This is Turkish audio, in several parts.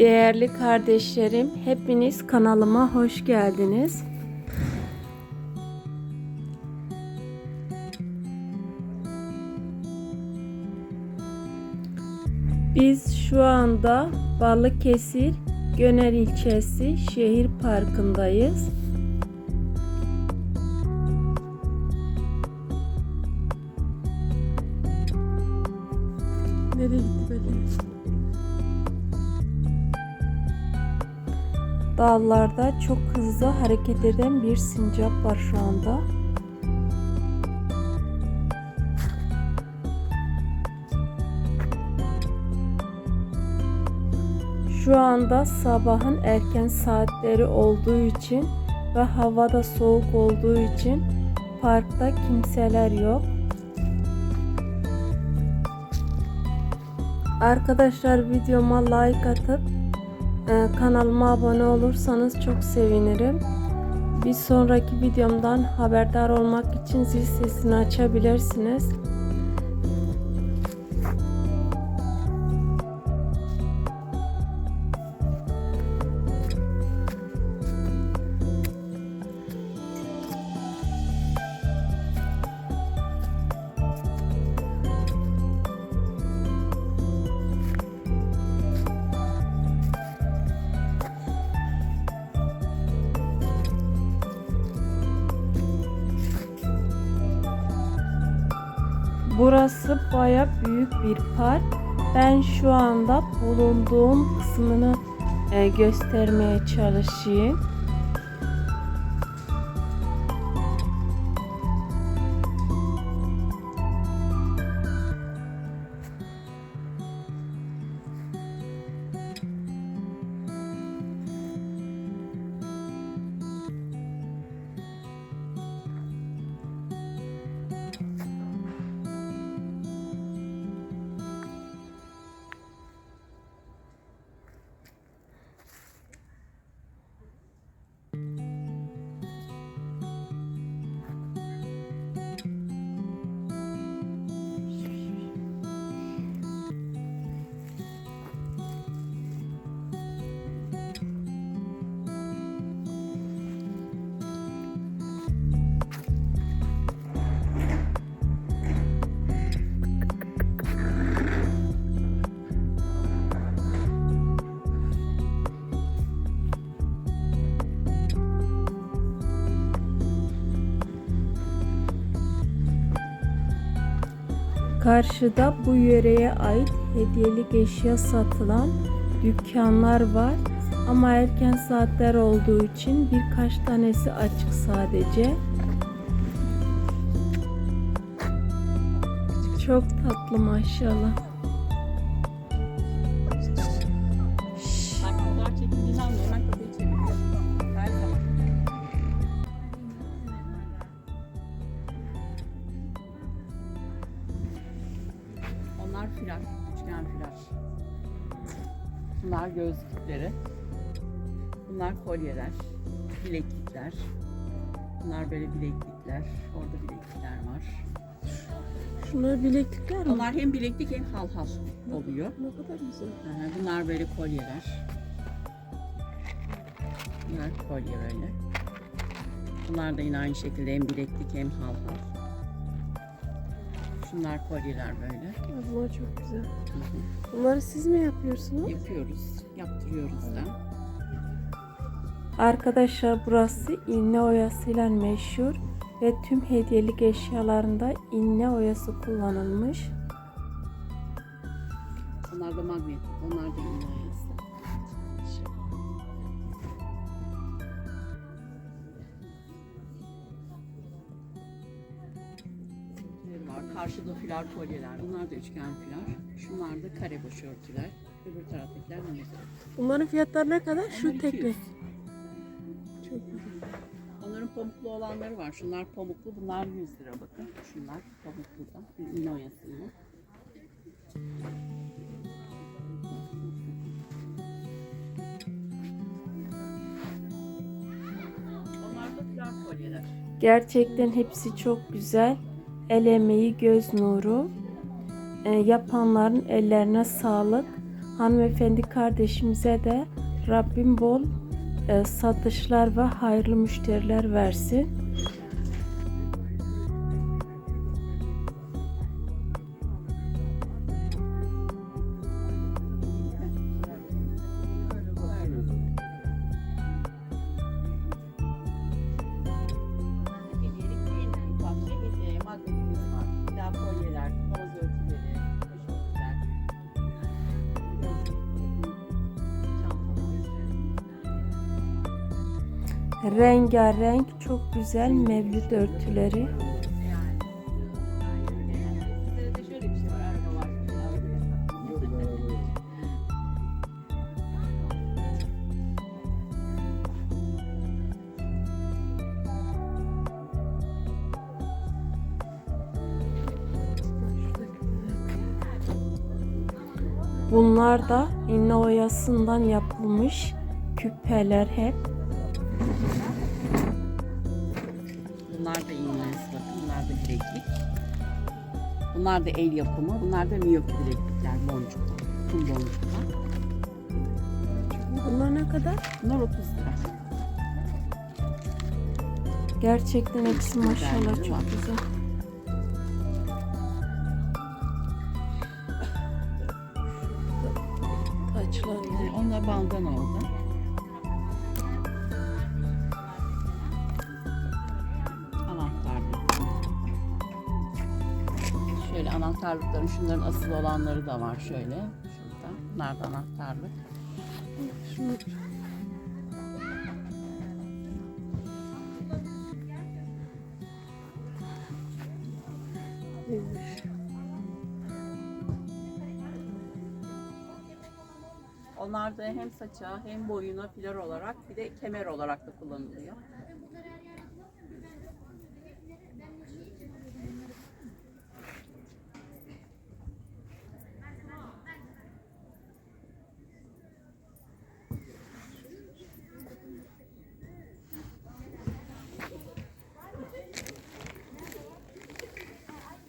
Değerli kardeşlerim, hepiniz kanalıma hoş geldiniz. Biz şu anda Balıkesir Göner ilçesi şehir parkındayız. Nereye gitti belli? Dağlarda çok hızlı hareket eden bir sincap var şu anda. Şu anda sabahın erken saatleri olduğu için ve havada soğuk olduğu için parkta kimseler yok. Arkadaşlar videoma like atıp kanalıma abone olursanız çok sevinirim. Bir sonraki videomdan haberdar olmak için zil sesini açabilirsiniz. Burası baya büyük bir park. Ben şu anda bulunduğum kısmını e, göstermeye çalışayım. Karşıda bu yöreye ait hediyelik eşya satılan dükkanlar var. Ama erken saatler olduğu için birkaç tanesi açık sadece. Çok tatlı maşallah. Bunlar gözlükleri. Bunlar kolyeler. Bileklikler. Bunlar böyle bileklikler. Orada bileklikler var. Şunlar bileklikler mi? Onlar hem bileklik hem halhal oluyor. Ne kadar güzel. Aha, Bunlar böyle kolyeler. Bunlar kolye böyle. Bunlar da yine aynı şekilde hem bileklik hem halhal. Şunlar kolyeler böyle. Bunlar çok güzel. Bunları siz mi yapıyorsunuz? Yapıyoruz, yaptırıyoruz da. Arkadaşlar burası iğne oyasıyla meşhur ve tüm hediyelik eşyalarında iğne oyası kullanılmış. Onlar da magnet, onlar da iğne Karşıda filar kolyeler. Bunlar da üçgen filar. Şunlar da kare başörtüler. Öbür taraftakiler namaza. Bunların fiyatları ne kadar? Şu tekli. 200. Çok güzel. Onların pamuklu olanları var. Şunlar pamuklu, bunlar 100 lira bakın. Şunlar pamuklu da. İğne oyasıyla. Onlar da filar kolyeler. Gerçekten hepsi çok güzel. El emeği, göz nuru. E, yapanların ellerine sağlık. Hanımefendi kardeşimize de Rabbim bol e, satışlar ve hayırlı müşteriler versin. Daha kolyeler, boz örtüleri. Rengarenk çok güzel mevlüt örtüleri. Bunlar da iğne oyasından yapılmış küpeler hep. Bunlar da iğnesi bakın. Bunlar da bileklik. Bunlar da el yapımı. Bunlar da miyop bileklikler boncuklu. Kum boncuklu. Bunlar ne kadar? Bunlar 30 lira. Gerçekten hepsi maşallah çok güzel. Taçlar Yani onlar bandan oldu. Anahtarlık. Şöyle anahtarlıkların şunların asıl olanları da var şöyle. Şurada. Bunlar da anahtarlık. Şunu Neymiş? Onlar da hem saça hem boyuna filar olarak bir de kemer olarak da kullanılıyor.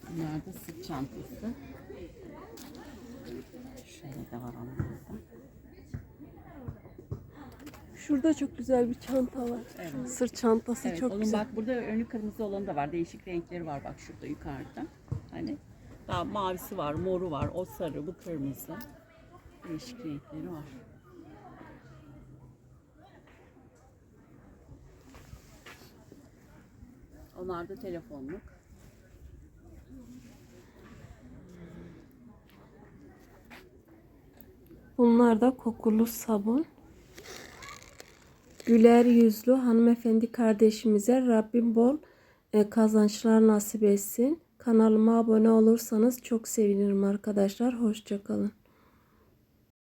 Bunlar da sırt çantası. Şöyle de var onlarda. Şurada çok güzel bir çanta var. Evet. Sırt çantası Evet, çok onun güzel. bak burada önü kırmızı olanı da var. Değişik renkleri var bak şurada yukarıda. Hani daha mavisi var, moru var, o sarı, bu kırmızı. Değişik renkleri var. Onlar da telefonluk. Bunlar da kokulu sabun. Güler yüzlü hanımefendi kardeşimize Rabbim bol e, kazançlar nasip etsin. Kanalıma abone olursanız çok sevinirim arkadaşlar. Hoşçakalın.